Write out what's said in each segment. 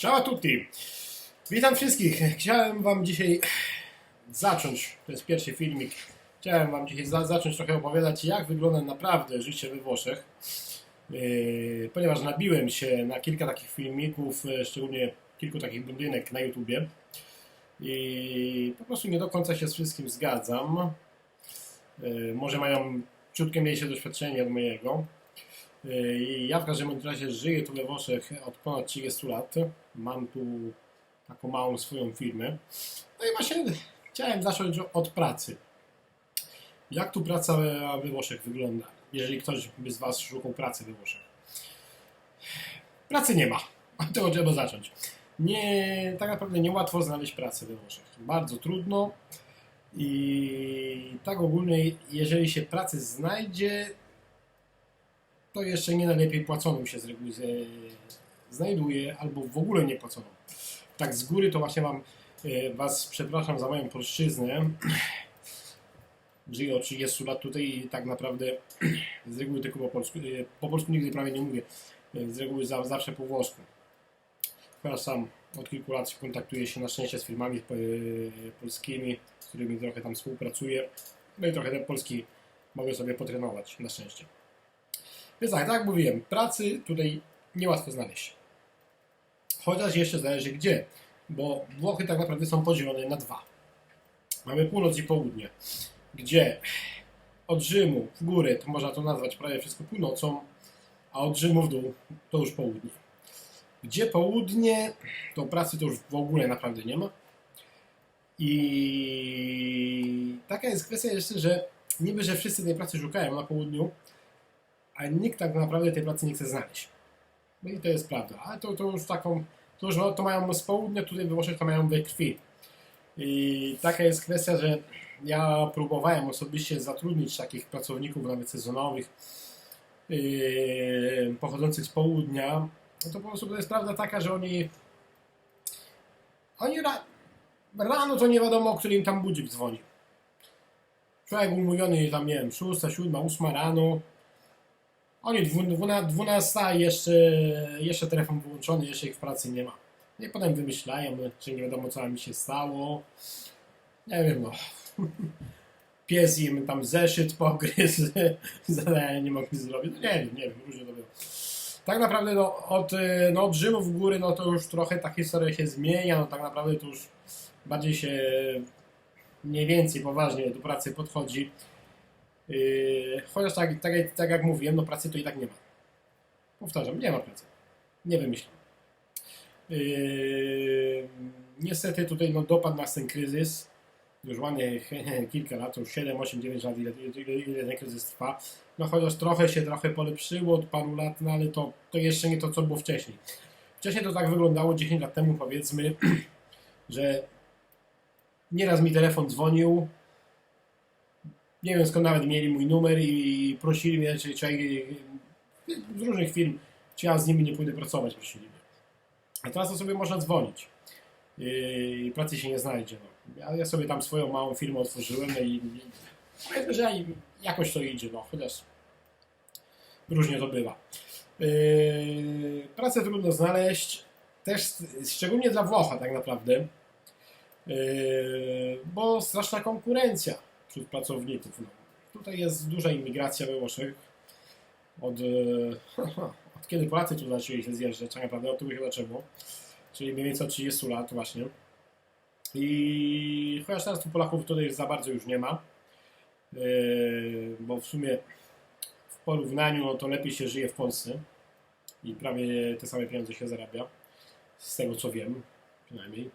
Ciao a tutti! Witam wszystkich. Chciałem Wam dzisiaj zacząć, to jest pierwszy filmik, chciałem Wam dzisiaj za, zacząć trochę opowiadać, jak wygląda naprawdę życie we Włoszech. Yy, ponieważ nabiłem się na kilka takich filmików, yy, szczególnie kilku takich budynek na YouTubie. I po prostu nie do końca się z wszystkim zgadzam. Yy, może mają ciutkie mniejsze doświadczenie od mojego. Yy, ja w każdym razie żyję tu we Włoszech od ponad 30 lat. Mam tu taką małą swoją firmę. No i właśnie chciałem zacząć od pracy. Jak tu praca we Włoszech wygląda? Jeżeli ktoś by z Was szukał pracy we Włoszech. Pracy nie ma. Od tego trzeba zacząć. Nie, tak naprawdę niełatwo znaleźć pracę we Włoszech. Bardzo trudno. I tak ogólnie, jeżeli się pracy znajdzie, to jeszcze nie najlepiej płaconą się z reguły znajduje, albo w ogóle nie płaconą. Tak z góry to właśnie mam e, Was przepraszam za moją polszczyznę. Żyję od 30 lat tutaj i tak naprawdę z reguły tylko po polsku. e, Po polsku nigdy prawie nie mówię. E, Z reguły za, zawsze po włosku. Chociaż sam od kilku lat kontaktuję się na szczęście z firmami polskimi, z którymi trochę tam współpracuję. No i trochę ten polski mogę sobie potrenować, na szczęście. Więc tak, tak jak mówiłem, pracy tutaj niełatwo znaleźć. Chociaż jeszcze zależy gdzie, bo Włochy tak naprawdę są podzielone na dwa. Mamy północ i południe, gdzie od Rzymu w górę to można to nazwać prawie wszystko północą, a od Rzymu w dół to już południe. Gdzie południe, to pracy to już w ogóle naprawdę nie ma. I taka jest kwestia jeszcze, że niby, że wszyscy tej pracy szukają na południu, a nikt tak naprawdę tej pracy nie chce znaleźć. No i to jest prawda. Ale to, to już taką, to już to mają z południa, tutaj we Włoszech to mają we krwi. I taka jest kwestia, że ja próbowałem osobiście zatrudnić takich pracowników, nawet sezonowych, yy, pochodzących z południa. No to po prostu to jest prawda taka, że oni oni ra, rano to nie wiadomo, o którym tam budzik dzwoni. Człowiek umówiony tam, nie wiem, 6, 7, 8 rano, oni 12 jeszcze, jeszcze telefon wyłączony, jeszcze ich w pracy nie ma. No I potem wymyślają, czy nie wiadomo co mi się stało. Nie wiem, no. Pies im tam zeszyt pogryzł, zadania nie mogli zrobić. No nie wiem, nie wiem, różnie to było. Tak naprawdę no, od, no, od Rzymu w góry, no to już trochę ta historia się zmienia, no tak naprawdę to już bardziej się mniej więcej poważnie do pracy podchodzi. Yy, chociaż tak, tak, tak jak mówiłem, no pracy to i tak nie ma. Powtarzam, nie ma pracy. Nie wymyślam. Yy, niestety tutaj no, dopadł nas ten kryzys. Już ładnie kilka lat, już 7, 8, 9 lat, ile, ile, ile ten kryzys trwa. No chociaż trochę się trochę polepszyło od paru lat, no ale to, to jeszcze nie to, co było wcześniej. Wcześniej to tak wyglądało 10 lat temu, powiedzmy, że nieraz mi telefon dzwonił, nie wiem skąd nawet mieli mój numer i prosili mnie, czy, czy z różnych firm, czy ja z nimi nie pójdę pracować, prosili mnie. A teraz to sobie można dzwonić yy, i pracy się nie znajdzie. No. Ja, ja sobie tam swoją małą firmę otworzyłem i, i powiedzmy, że jakoś to idzie, no chociaż różnie to bywa. Yy, pracę trudno znaleźć, też szczególnie dla Włocha tak naprawdę, yy, bo straszna konkurencja wśród pracowników. No. Tutaj jest duża imigracja Włoszech. Od, e, od kiedy Polacy tu zaczęli się zjeżdżać, tak naprawdę od tego się zaczęło. Czyli mniej więcej od 30 lat właśnie. I chociaż teraz tu Polaków tutaj za bardzo już nie ma. e, Bo w sumie w porównaniu no to lepiej się żyje w Polsce. I prawie te same pieniądze się zarabia. Z tego co wiem, przynajmniej.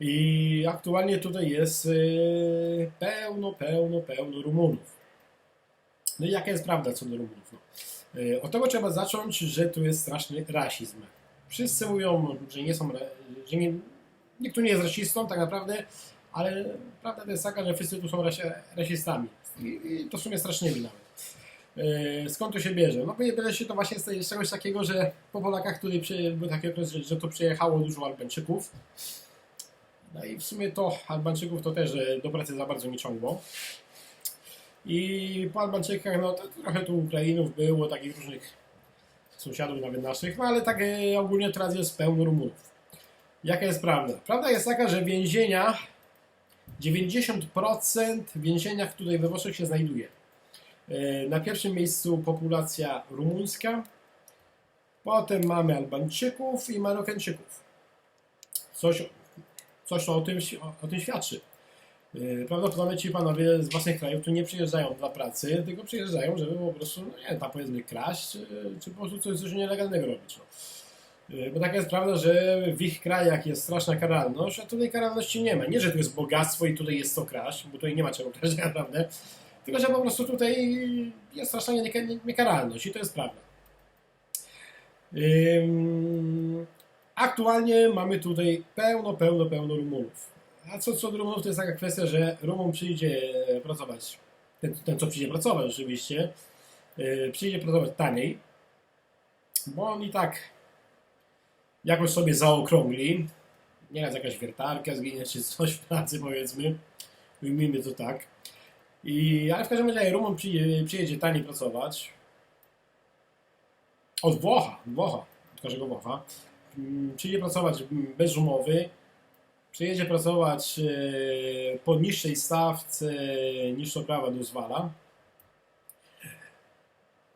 I aktualnie tutaj jest yy, pełno, pełno, pełno Rumunów. No i jaka jest prawda co do Rumunów? No. Yy, od tego trzeba zacząć, że tu jest straszny rasizm. Wszyscy mówią, że nie są, że nie, nikt tu nie jest rasistą tak naprawdę, ale prawda to jest taka, że wszyscy tu są rasi- rasistami. I, to w sumie strasznymi nawet. Yy, Skąd to się bierze? No bierze się to właśnie z czegoś takiego, że po Polakach tutaj był taki okres, że, że tu przyjechało dużo Albańczyków. No i w sumie to Albańczyków to też do pracy za bardzo nie ciągło. I po Albańczykach, no trochę tu Ukrainów było, takich różnych sąsiadów nawet naszych, no ale tak e, ogólnie teraz jest pełno Rumunów. Jaka jest prawda? Prawda jest taka, że więzienia, 90% więzienia, w której we Włoszech się znajduje. E, Na pierwszym miejscu populacja rumuńska, potem mamy Albańczyków i Marokańczyków. Coś, coś o tym, o, tym świadczy. E, Prawdopodobnie ci panowie z własnych krajów tu nie przyjeżdżają dla pracy, tylko przyjeżdżają, żeby po prostu, no nie tam powiedzmy kraść, czy, czy po prostu coś, coś nielegalnego robić. No. E, Bo taka jest prawda, że w ich krajach jest straszna karalność, a tutaj karalności nie ma. Nie, że tu jest bogactwo i tutaj jest co kraść, bo tutaj nie ma czego kraść naprawdę, tylko że po prostu tutaj jest straszna nieka- nie- niekaralność i to jest prawda. Aktualnie mamy tutaj pełno, pełno, pełno Rumunów. A co, co do Rumunów to jest taka kwestia, że Rumun przyjdzie pracować, ten, ten co przyjdzie pracować oczywiście, yy, przyjdzie pracować taniej, bo on i tak jakoś sobie zaokrągli, nieraz jakaś wiertarka zginie, czy coś w pracy powiedzmy, ujmijmy to tak. I, ale w każdym razie Rumun przyjedzie, przyjedzie taniej pracować, od Włocha, Włocha, od każdego Włocha, Mm, przyjedzie pracować bez umowy, przyjedzie pracować e, po niższej stawce niż to prawo dozwala.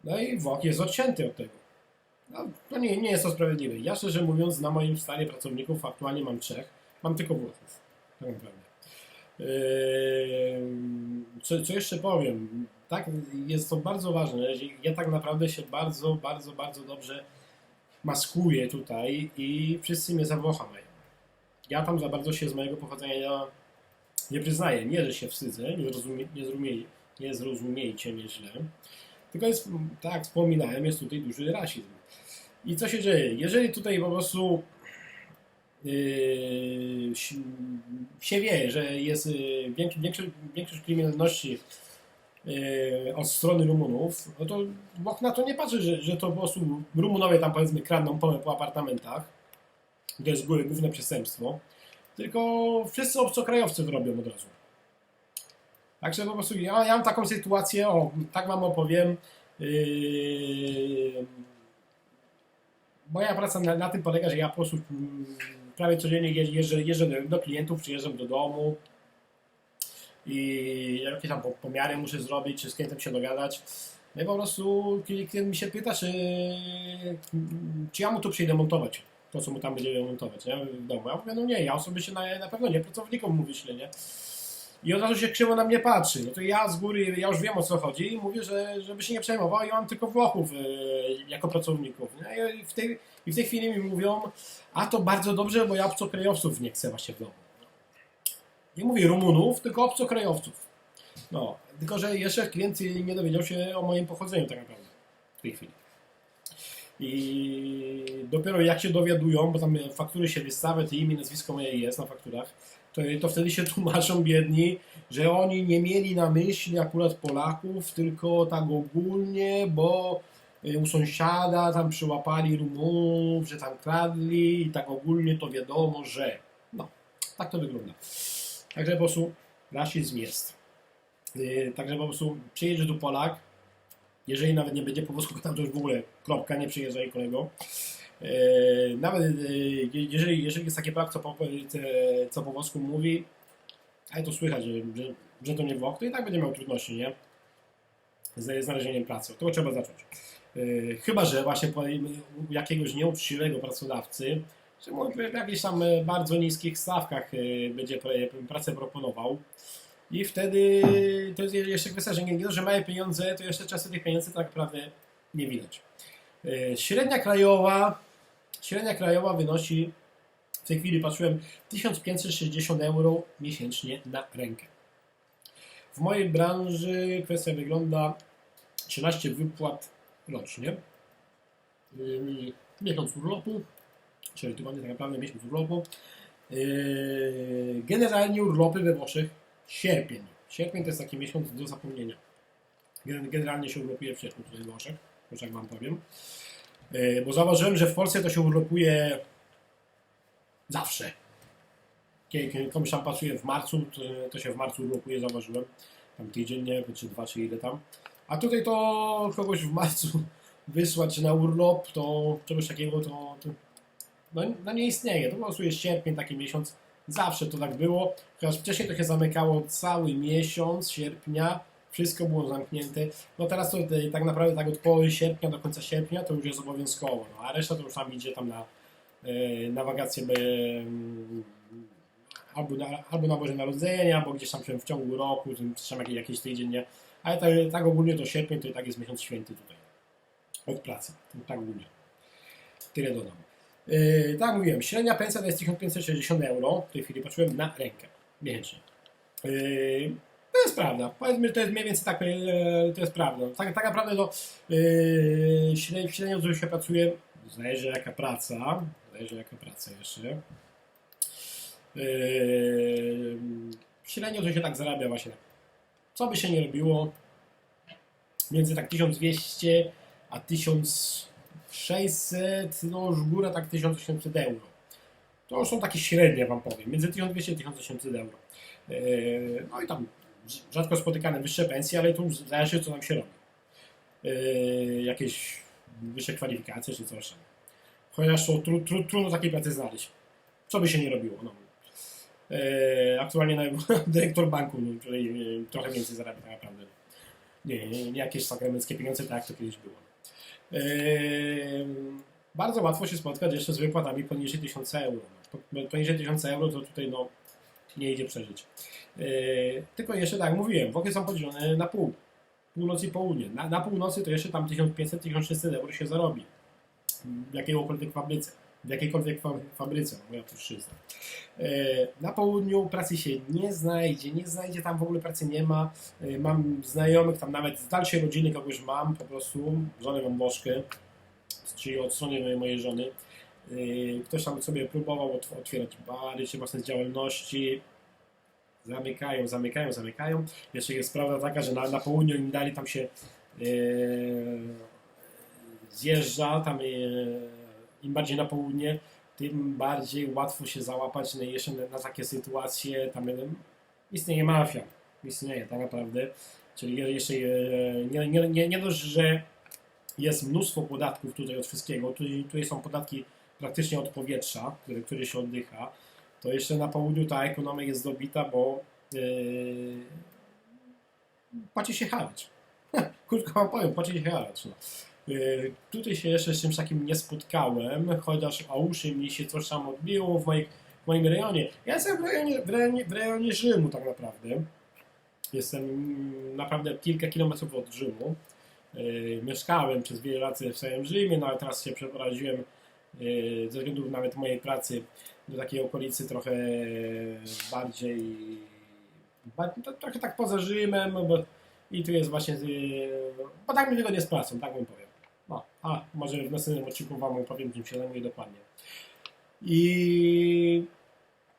No i Włoch jest odcięty od tego. No, to nie, nie jest to sprawiedliwe. Ja szczerze mówiąc, na moim stanie pracowników aktualnie mam trzech, mam tylko Włochów. Tak naprawdę. Ehm, Co, co jeszcze powiem? Tak, jest to bardzo ważne. Ja tak naprawdę się bardzo, bardzo, bardzo dobrze maskuję tutaj i wszyscy mnie za Włocha mają. Ja tam za bardzo się z mojego pochodzenia nie przyznaję. Nie, że się wstydzę, nie, zrozumie, nie, zrozumie, nie zrozumiejcie mnie źle. Tylko jest, tak jak wspominałem, jest tutaj duży rasizm. I co się dzieje? Jeżeli tutaj po prostu yy, si- się wie, że jest yy, większy, większy, większość kryminalności od strony Rumunów, no to Włoch na to nie patrzy, że, że to po prostu Rumunowie tam powiedzmy kradną po, po apartamentach. To jest góry główne przestępstwo. Tylko wszyscy obcokrajowcy to robią od razu. Także po prostu ja, ja mam taką sytuację, o, tak wam opowiem. Yy, moja praca na, na tym polega, że ja po prostu mm, prawie codziennie je- jeżdżę, jeżdżę do klientów, przyjeżdżam do domu i jakieś tam po- pomiary muszę zrobić, czy z klientem się dogadać. No i po prostu klient mi się pyta, czy, czy ja mu to przyjdę montować, to co mu tam będzie montować, nie? w domu. Ja mówię, no nie, ja osobiście na, na pewno nie, pracownikom mu wyślę, nie? I od razu się krzywo na mnie patrzy. No to ja z góry, ja już wiem o co chodzi i mówię, że żeby się nie przejmował, ja mam tylko Włochów e, jako pracowników. Nie? I, w tej, I w tej chwili mi mówią, a to bardzo dobrze, bo ja obcokrajowców nie chcę właśnie w domu. Nie mówię Rumunów, tylko obcokrajowców. No, tylko że jeszcze klient nie dowiedział się o moim pochodzeniu tak naprawdę w tej chwili. I dopiero jak się dowiadują, bo tam faktury się wystawia, to imię, nazwisko moje jest na fakturach, to, to wtedy się tłumaczą biedni, że oni nie mieli na myśli akurat Polaków, tylko tak ogólnie, bo y, u sąsiada tam przyłapali Rumunów, że tam kradli i tak ogólnie to wiadomo, że no, tak to wygląda. Także po prostu rasizm jest. Yy, Także po prostu przyjedzie tu Polak, jeżeli nawet nie będzie po włosku, tam to już w ogóle kropka, nie przyjeżdżaj kolego. Yy, Nawet yy, jeżeli, jeżeli jest taki Polak, co po, co po mówi, ale to słychać, że, że, że to nie Włoch, to i tak będzie miał trudności, nie? Z znalezieniem pracy. Od tego trzeba zacząć. Yy, Chyba, że właśnie po jakiegoś nieuczciwego pracodawcy, mu w jakichś tam e, bardzo niskich stawkach e, będzie pra- pracę proponował. I wtedy to jest jeszcze kwestia, że nie, że małe pieniądze, to jeszcze czasem tych pieniędzy tak naprawdę nie widać. E, Średnia krajowa, średnia krajowa wynosi, w tej chwili patrzyłem, 1560 euro miesięcznie na rękę. W mojej branży kwestia wygląda 13 wypłat rocznie. Yy, Miesiąc urlopu, czyli tygodnie tak naprawdę miesiąc urlopu. Yy, Generalnie urlopy we Włoszech sierpień. Sierpień to jest taki miesiąc do zapomnienia. Gen- Generalnie się urlopuje w sierpniu tutaj w Włoszech, już jak Wam powiem. Yy, Bo zauważyłem, że w Polsce to się urlopuje zawsze. Kiedy komuś tam pasuje w marcu, to, to się w marcu urlopuje, zauważyłem. Tam tydzień, nie, czy dwa, czy ile tam. A tutaj to kogoś w marcu wysłać na urlop, to czegoś takiego to, to no, no nie istnieje. To po prostu jest sierpień, taki miesiąc. Zawsze to tak było. Chociaż wcześniej to się zamykało cały miesiąc sierpnia. Wszystko było zamknięte. No teraz to e, tak naprawdę tak od połowy sierpnia do końca sierpnia to już jest obowiązkowo. No, a reszta to już tam idzie tam na, e, na wakacje e, albo na, albo na Boże Narodzenie, albo gdzieś tam w ciągu roku, czy tam jakieś, jakieś tydzień, nie. Ale tak, tak ogólnie to sierpień to i tak jest miesiąc święty tutaj. Od pracy. Tak ogólnie. Tyle dodam. Yy, tak jak mówiłem, średnia pensja to jest 1560 euro. W tej chwili patrzyłem na rękę miesięcznie. Yy, to jest prawda. Powiedzmy, że to jest mniej więcej tak, yy, to jest prawda. Tak, tak naprawdę to yy, średnio, średnio dużo się pracuje. Zależy jaka praca. Zależy jaka praca jeszcze. Yy, średnio to się tak zarabia właśnie. Co by się nie robiło, między tak 1200 a 1600, no już góra tak 1800 euro. To już są takie średnie, wam powiem, między 1200 a 1800 euro. Yy, No i tam rzadko spotykane wyższe pensje, ale tu zależy co nam się robi. Yy, Jakieś wyższe kwalifikacje czy coś tam. Chociaż to tru, tru, trudno takiej pracy znaleźć. Co by się nie robiło. No. Yy, aktualnie nawet dyrektor banku, no, trochę więcej zarabia tak naprawdę. Nie, nie, nie jakieś sakramenckie pieniądze, tak jak to kiedyś było. Yy, bardzo łatwo się spotkać jeszcze z wypłatami poniżej 1000 euro. Po- Poniżej 1000 euro to tutaj no, nie idzie przeżyć. Yy, tylko jeszcze tak jak mówiłem, Włochy są podzielone na pół. Północ i południe. Na, na północy to jeszcze tam 1500-1600 euro się zarobi. W jakiejkolwiek fabryce. W jakiejkolwiek fa- fabryce, moja pszczyzna. Yy, Na południu pracy się nie znajdzie, nie znajdzie, tam w ogóle pracy nie ma. Yy, Mam znajomych, tam nawet z dalszej rodziny kogoś mam, po prostu, żonę mam Włoszkę, czyli od strony mojej- żony. Yy, Ktoś tam sobie próbował otw- otwierać bary, czy własne działalności. Zamykają, zamykają, zamykają. Jeszcze jest prawda taka, że na, na południu im dali tam się yy, zjeżdża, tam yy, im bardziej na południe, tym bardziej łatwo się załapać na, jeszcze na, takie sytuacje. Tam istnieje mafia, istnieje tak naprawdę. Czyli je- jeszcze nie, nie, nie, nie dość, że jest mnóstwo podatków tutaj od wszystkiego, tutaj, tutaj są podatki praktycznie od powietrza, które się oddycha, to jeszcze na południu ta ekonomia jest dobita, bo yy, płaci się haracz. Krótko powiem, płaci się haracz. No. Yy, tutaj się jeszcze z czymś takim nie spotkałem, chociaż o uszy mi się coś tam odbiło w, moich, w moim rejonie. Ja jestem w rejonie, w, rejonie, w rejonie Rzymu tak naprawdę. Jestem mm, naprawdę kilka kilometrów od Rzymu. Yy, mieszkałem przez wiele lat w samym Rzymie, no ale teraz się przeprowadziłem yy, ze względu nawet mojej pracy do takiej okolicy trochę bardziej, trochę tak poza Rzymem, bo, i tu jest właśnie, bo tak mi wygodnie z pracą, tak bym powiem. No, a może w następnym odcinku Wam opowiem, czym się zajmuję dokładnie. I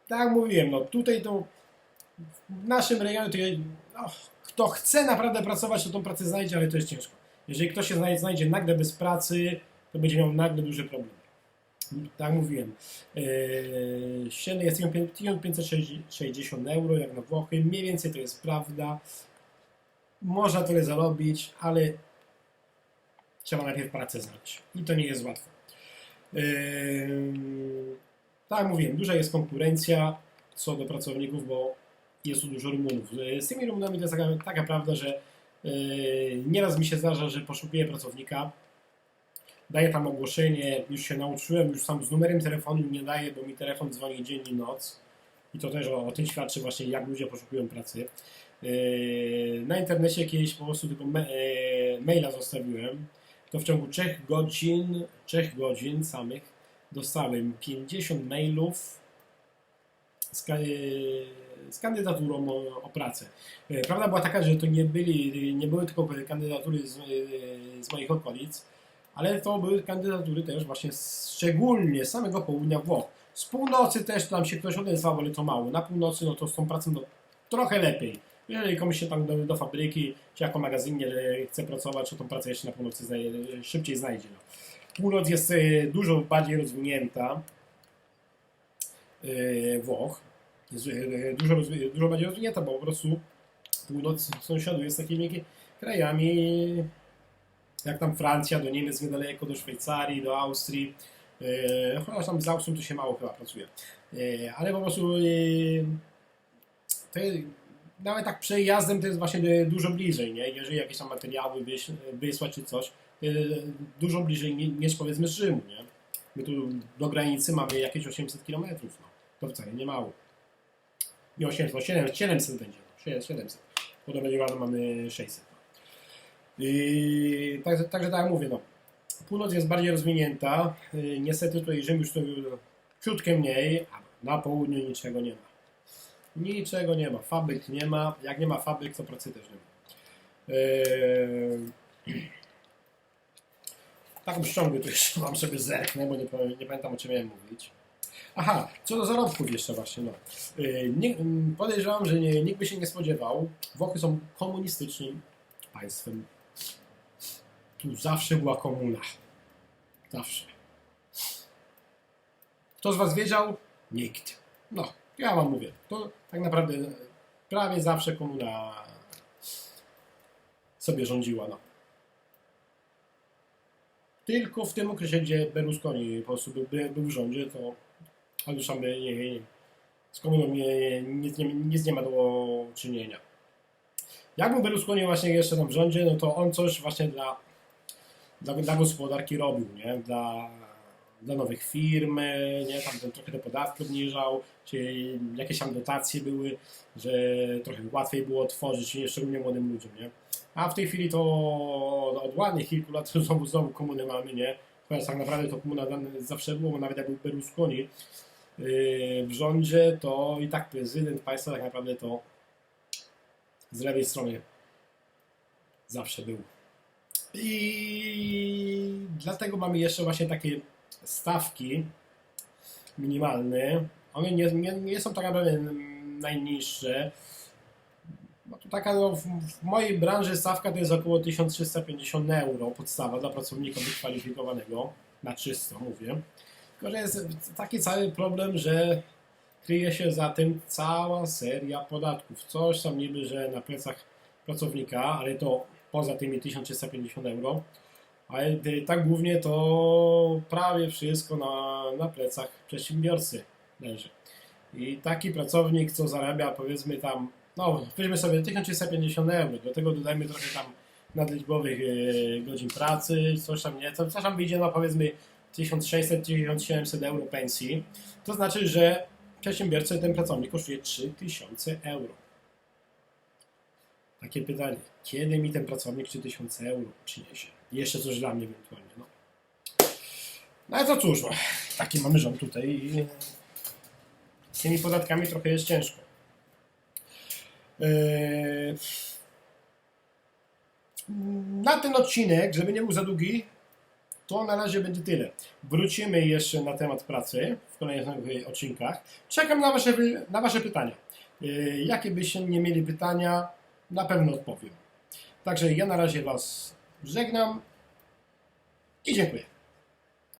tak jak mówiłem, no tutaj to w naszym rejonie to no, kto chce naprawdę pracować, to tą pracę znajdzie, ale to jest ciężko. Jeżeli ktoś się znajdzie, znajdzie nagle bez pracy, to będzie miał nagle duży problem. Tak mówiłem, yy, jest 1560 euro, jak na Włochy. Mniej więcej to jest prawda. Można tyle zarobić, ale trzeba najpierw pracę znaleźć. I to nie jest łatwe. Yy, tak jak mówiłem, duża jest konkurencja co do pracowników, bo jest tu dużo Rumunów. Yy, Z tymi Rumunami to jest taka, prawda, że yy, nieraz mi się zdarza, że poszukuję pracownika, daję tam ogłoszenie, już się nauczyłem, już sam z numerem telefonu nie daję, bo mi telefon dzwoni dzień i noc. I to też o, o tym świadczy właśnie, jak ludzie poszukują pracy. Na internecie kiedyś po prostu tylko maila zostawiłem. To w ciągu 3 godzin, 3 godzin samych dostałem 50 mailów z, z kandydaturą o, o pracę. Yy, Prawda była taka, że to nie, byli, nie były tylko kandydatury z, yy, z moich okolic, ale to były kandydatury też właśnie szczególnie z samego południa Włoch. Z północy też tam się ktoś odezwał, ale to mało. Na północy no to z tą pracą no, trochę lepiej. Jeżeli komuś się tam do, do fabryki, czy jako magazynie chce pracować, to tą pracę jeszcze na północy znaj- szybciej znajdzie. No. Północ jest e, dużo bardziej rozwinięta e, Włoch. Jest e, dużo, dużo bardziej rozwinięta, bo po prostu północ sąsiaduje z takimi krajami jak tam Francja, do Niemiec niedaleko, do Szwajcarii, do Austrii. Chociaż tam z Austrią to się mało chyba pracuje. Ale po prostu to, nawet tak przejazdem to jest właśnie dużo bliżej, nie? Jeżeli jakieś tam materiały wysłać czy coś, yy, dużo bliżej ni- niż powiedzmy z Rzymu, nie? My tu do granicy mamy jakieś 800 km, no. To wcale nie mało. Nie 800, no 700, 700 będzie, no. 700. Potem będzie mamy 600. No. I także, także tak jak mówię, no. Północ jest bardziej rozwinięta. Yy, niestety tutaj Rzym już to ciutkę mniej, a na południu niczego nie ma. Niczego nie ma. Fabryk nie ma. Jak nie ma fabryk, to pracy też nie ma. Yy... Taką ściągę tu jeszcze mam sobie zerknę, bo nie, nie pamiętam o czym miałem mówić. Aha, co do zarobków jeszcze właśnie, no. Yy, nie, mm, podejrzewam, że nie, nikt by się nie spodziewał. Włochy są komunistycznym państwem. Tu zawsze była komuna. Zawsze. Kto z Was wiedział? Nikt. No, ja Wam mówię. To tak naprawdę prawie zawsze komuna sobie rządziła. No. Tylko w tym okresie, gdzie Berlusconi po prostu był, był w rządzie, to ale już nie, nie, nie, z komuną nie, nic, nie, nic nie ma do czynienia. Jak był Berlusconi właśnie jeszcze tam w rządzie, no to on coś właśnie dla, dla, dla gospodarki robił, nie? Dla, dla nowych firm, nie? Tam ten, trochę te podatki obniżał, czy jakieś tam dotacje były, że trochę łatwiej było tworzyć, nie? szczególnie młodym ludziom, nie? A w tej chwili to od ładnych kilku lat znowu, znowu komuny mamy, nie? Chociaż tak naprawdę to komuna zawsze było, bo nawet jak był Berlusconi yy, w rządzie, to i tak prezydent państwa tak naprawdę to z lewej strony zawsze był. I dlatego mamy jeszcze właśnie takie stawki minimalne. One nie, nie, nie są tak naprawdę najniższe. No to taka no, w, w mojej branży stawka to jest około 1350 euro podstawa dla pracownika wykwalifikowanego na czysto mówię. Tylko, że jest taki cały problem, że kryje się za tym cała seria podatków. Coś tam niby, że na plecach pracownika, ale to poza tymi 1350 euro. Y, tak głównie to prawie wszystko na, na plecach przedsiębiorcy leży. I taki pracownik, co zarabia powiedzmy tam, no weźmy sobie 1350 euro, do tego dodajmy trochę tam nadliczbowych y, godzin pracy, coś tam nie, co, coś tam wyjdzie no powiedzmy 1600-1700 euro pensji, to znaczy, że przedsiębiorcy ten pracownik kosztuje 3000 euro. Takie pytanie, kiedy mi ten pracownik 3000 euro przyniesie? Jeszcze coś dla mnie ewentualnie, no. No to cóż, no, taki mamy rząd tutaj i z tymi podatkami trochę jest ciężko. Eee, Na ten odcinek, żeby nie był za długi, to na razie będzie tyle. Wrócimy jeszcze na temat pracy w kolejnych odcinkach. Czekam na Wasze, na wasze pytania. Eee, Jakie byście nie mieli pytania, na pewno odpowiem. Także ja na razie Was żegnam i dziękuję.